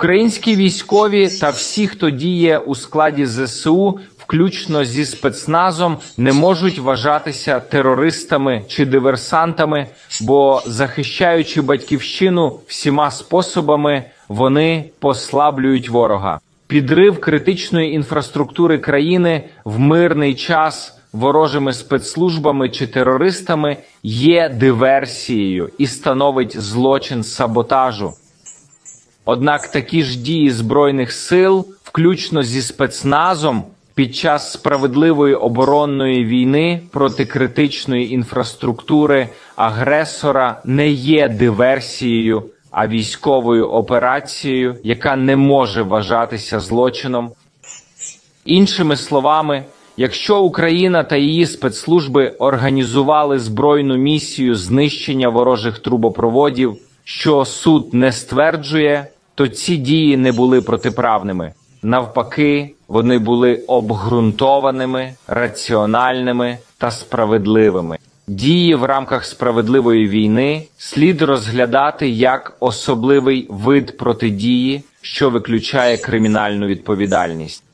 Українські військові та всі, хто діє у складі ЗСУ, включно зі спецназом, не можуть вважатися терористами чи диверсантами, бо захищаючи батьківщину всіма способами, вони послаблюють ворога. Підрив критичної інфраструктури країни в мирний час ворожими спецслужбами чи терористами є диверсією і становить злочин саботажу. Однак такі ж дії збройних сил, включно зі спецназом, під час справедливої оборонної війни проти критичної інфраструктури агресора не є диверсією, а військовою операцією, яка не може вважатися злочином. Іншими словами, якщо Україна та її спецслужби організували збройну місію знищення ворожих трубопроводів, що суд не стверджує, то ці дії не були протиправними. Навпаки, вони були обґрунтованими, раціональними та справедливими. Дії в рамках справедливої війни слід розглядати як особливий вид протидії, що виключає кримінальну відповідальність.